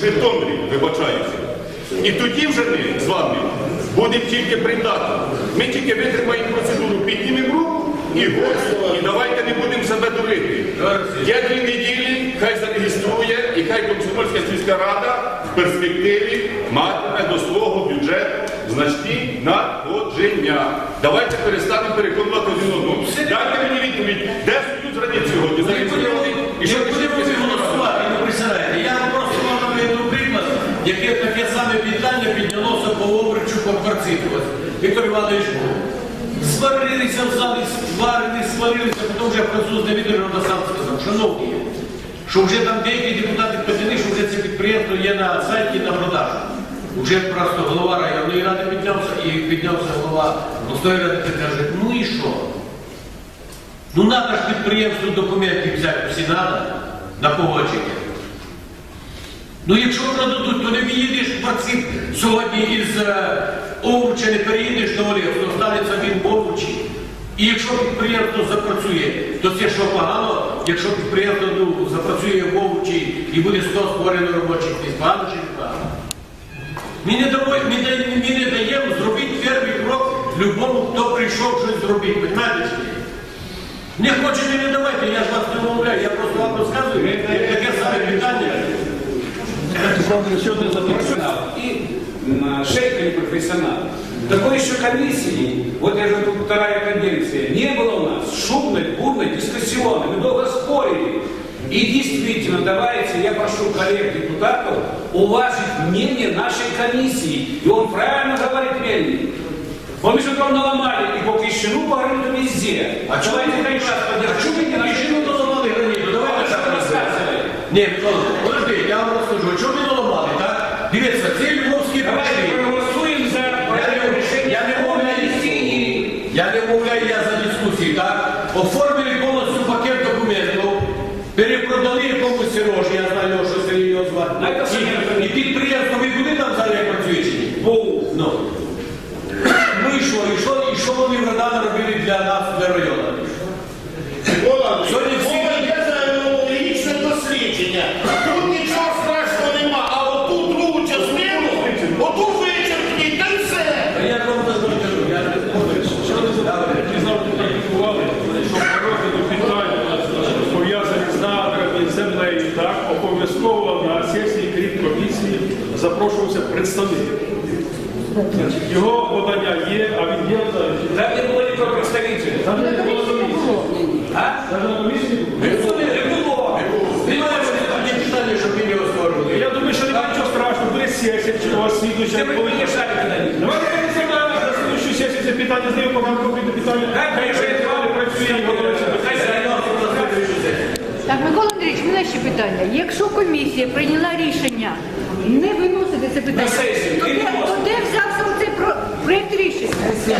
Житомирі, вибачаюся. І тоді вже ми з вами будемо тільки придатні. Ми тільки витримаємо процедуру, піднімемо руку і голосуємо. І давайте не будемо себе дурити. Є дві неділі, хай зареєструє, і хай Комсомольська сільська рада в перспективі матиме до свого бюджету значні надходження. Давайте перестанемо переконувати один одного. Дайте мені відповідь, де союз радів сьогодні? І що яке таке саме питання піднялося по Овричу по Віктор Іванович був. Сварилися в залі, сварились, сварилися, потім вже француз витримав сам сказав, шановні, що вже там деякі депутати підняли, що вже це підприємство є на сайті на продажу. Вже просто голова районної ради піднявся і піднявся голова обласної ради і каже, ну і що? Ну надо ж підприємству документи взяти всі надо на погодження. Ну якщо продадуть, то не виїдеш Максим сьогодні із е, Овруча, не переїдеш до Олєв, то станеться він в Овручі. І якщо підприємство запрацює, то це що погано, якщо підприємство ну, запрацює в Овручі і буде 100 створено робочих місць, погано чи не погано? Ми не, даємо зробити перший крок любому, хто прийшов щось зробити. Понимаєте? Не хочете, не давайте, я ж вас не вмовляю, я просто вам розказую, таке саме питання. Профессионал и шейка не профессионал. Такой еще комиссии, вот я же тут вторая каденция, не было у нас шумной, бурной, дискуссионной. Мы долго спорили. И действительно, давайте, я прошу коллег депутатов уважить мнение нашей комиссии. И он правильно говорит, Мельник. Он еще там наломали и по Кищину, по Граниту везде. А Давайте хоть раз поддержим. А чому ви не рішили доламали граніту? Давайте Що так подожди, я вам розкажу. Чому ви доламали, так? Дивіться, це Львовський Давайте за проект. Я не вмовляю, я не вмовляю я за дискусії, так? Оформили повністю пакет документів, перепродали якомусь Сережі, я знаю, його, що Сергій його звати. Це І, і підприємство, ви були там зараз як працює чи ні? Був. Ну. Ну і що, і що, і що вони в Радані робили для нас, для району? Сьогодні комісії запрошувався представник. Значить, Його подання є, а він є зараз. Там не было никакого представителя. Там не було комісії. А? Навіть на комісії не було. Не было. Немає такі питання, щоб ви його створювали. Я думаю, що немає нічого страшного, буде сесія, чи у вас слідуюча. Все вы не мешали когда-нибудь. Давайте ми на на слідуючу сесію це питання з ним, поки конкретне питання. Так, приїжджає два, працює, і воно Так, Микола Андрійович, мене ще питання. Якщо комісія прийняла рішення не виносити це питання, На сесію, то не де, виносити. то де взявся оцей про- проект рішення? А сюди